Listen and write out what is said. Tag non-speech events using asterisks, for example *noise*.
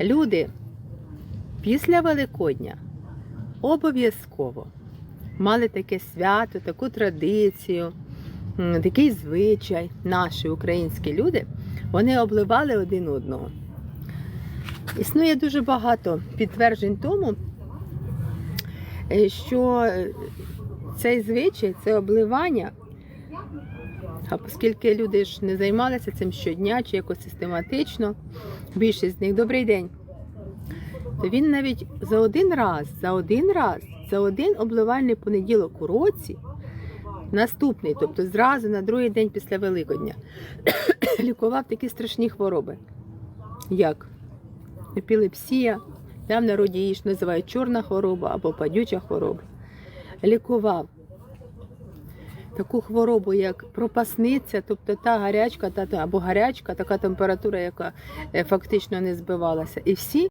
Люди після Великодня обов'язково мали таке свято, таку традицію, такий звичай. Наші українські люди вони обливали один одного. Існує дуже багато підтверджень тому, е, що е, цей звичай, це обливання, а оскільки люди ж не займалися цим щодня чи якось систематично, більшість з них добрий день, то він навіть за один раз, за один раз, за один обливальний понеділок у році, наступний, тобто зразу на другий день після Великодня, *coughs* лікував такі страшні хвороби, як епілепсія, там в народі її ж називають чорна хвороба або падюча хвороба. Лікував таку хворобу, як пропасниця, тобто та гарячка, та, або гарячка, така температура, яка е, фактично не збивалася. І всі